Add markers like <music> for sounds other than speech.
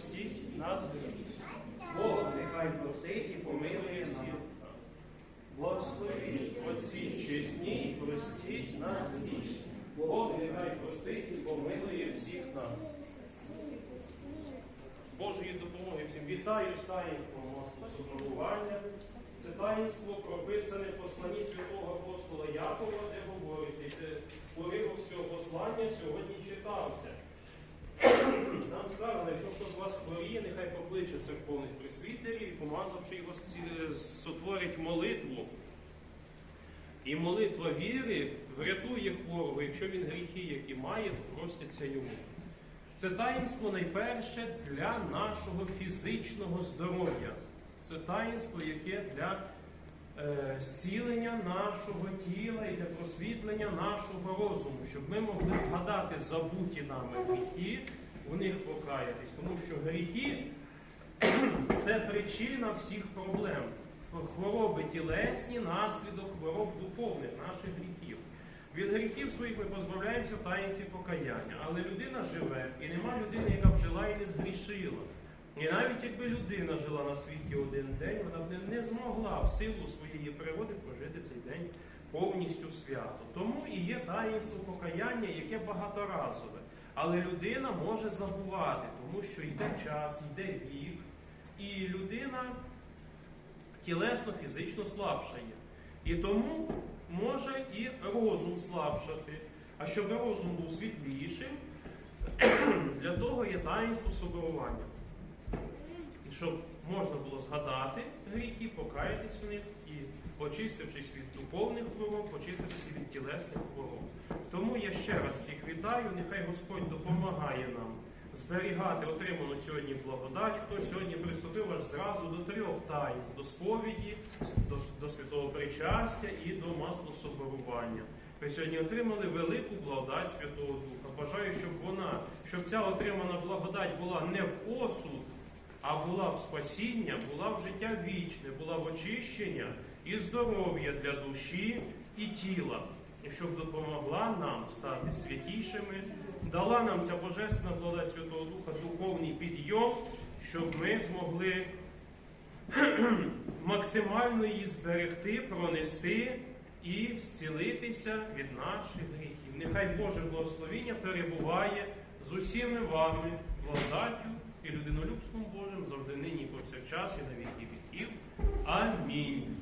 простіть нас Бог нехай просить і помилує нас. Благословіть оці чесні і простіть нас гріш. Бог нехай простить і помилує всіх нас. Божої допомоги всім вітаю з таїнством соборування. Це таїнство прописане в посланні святого апостола Якова, де говориться, і це поривок всього послання сьогодні читався. Нам сказано, що покличе церковних присвітерів і помазавши його, сотворить молитву. І молитва віри врятує хворого, якщо він гріхи, які має, простяться йому. Це таїнство найперше для нашого фізичного здоров'я. Це таїнство, яке для е, зцілення нашого тіла і для просвітлення нашого розуму, щоб ми могли згадати забуті нами гріхи, у них покаятись. Тому що гріхи це причина всіх проблем. Хвороби тілесні, наслідок хвороб духовних, наших гріхів. Від гріхів своїх ми позбавляємося в таїнстві покаяння. Але людина живе, і нема людини, яка б жила і не згрішила. І навіть якби людина жила на світі один день, вона б не- змогла в силу своєї природи прожити цей день повністю свято. Тому і є таїнство покаяння, яке багаторазове. Але людина може забувати, тому що йде час, йде вік, тілесно, фізично слабшає. І тому може і розум слабшати. А щоб розум був світлішим, <clears throat> для того є таїнство соборування. І щоб можна було згадати гріхи, покаятись в них і, очистившись від духовних хвороб, очиститися від тілесних хвороб. Тому я ще раз всіх вітаю, нехай Господь допомагає нам зберігати отриману сьогодні благодать. Хто сьогодні приступив аж зразу до трьох тайн, до сповіді, до, до святого причастя і до маслособорування. Ви сьогодні отримали велику благодать Святого Духа. Бажаю, щоб вона, щоб ця отримана благодать була не в осуд, а була в спасіння, була в життя вічне, була в очищення і здоров'я для душі і тіла, і щоб допомогла нам стати святішими, дала нам ця божественна благодать Святого Духа духовний підйом, щоб ми змогли <clears throat> максимально її зберегти, пронести і зцілитися від наших гріхів. Нехай Боже благословіння перебуває з усіми вами, благодаттю і людинолюбством Божим завжди нині повсякчас і на віки віків. Амінь.